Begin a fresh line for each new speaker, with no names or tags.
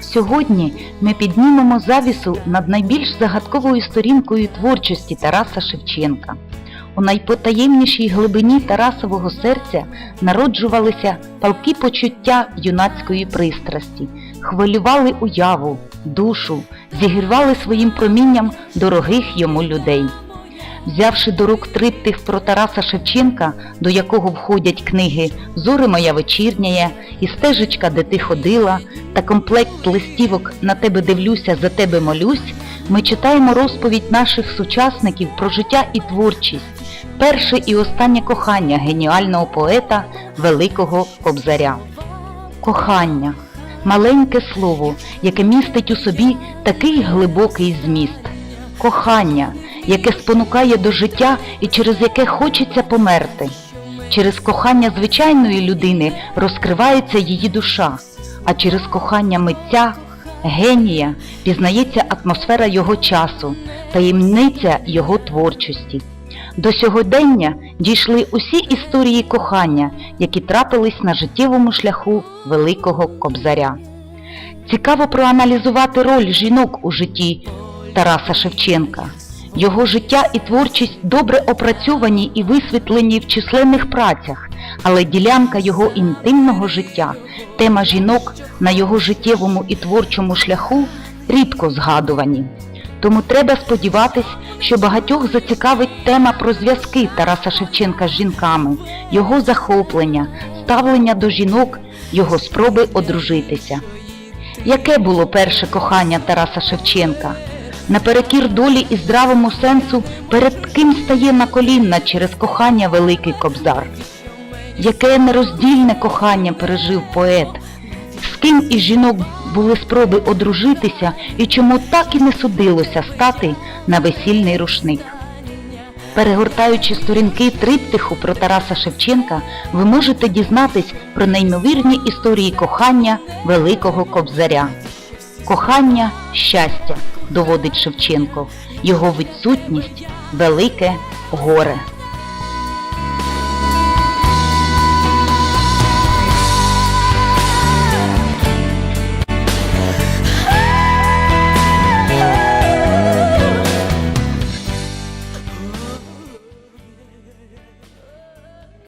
Сьогодні ми піднімемо завісу над найбільш загадковою сторінкою творчості Тараса Шевченка. У найпотаємнішій глибині Тарасового серця народжувалися палкі почуття юнацької пристрасті, хвилювали уяву, душу, зігрівали своїм промінням дорогих йому людей. Взявши до рук триптих про Тараса Шевченка, до якого входять книги Зори моя вечірняя і стежечка, де ти ходила, та комплект листівок На тебе дивлюся, за тебе молюсь, ми читаємо розповідь наших сучасників про життя і творчість, перше і останнє кохання геніального поета Великого Кобзаря. Кохання маленьке слово, яке містить у собі такий глибокий зміст. Кохання, яке спонукає до життя і через яке хочеться померти. Через кохання звичайної людини розкривається її душа, а через кохання митця, генія пізнається атмосфера його часу, таємниця його творчості. До сьогодення дійшли усі історії кохання, які трапились на життєвому шляху Великого Кобзаря. Цікаво проаналізувати роль жінок у житті Тараса Шевченка. Його життя і творчість добре опрацьовані і висвітлені в численних працях, але ділянка його інтимного життя, тема жінок на його життєвому і творчому шляху рідко згадувані. Тому треба сподіватись, що багатьох зацікавить тема про зв'язки Тараса Шевченка з жінками, його захоплення, ставлення до жінок, його спроби одружитися. Яке було перше кохання Тараса Шевченка? Наперекір долі і здравому сенсу, перед ким стає на колінна через кохання Великий Кобзар? Яке нероздільне кохання пережив поет? З ким із жінок були спроби одружитися і чому так і не судилося стати на весільний рушник? Перегортаючи сторінки триптиху про Тараса Шевченка, ви можете дізнатись про неймовірні історії кохання Великого Кобзаря. Кохання щастя, доводить Шевченко, його відсутність велике горе.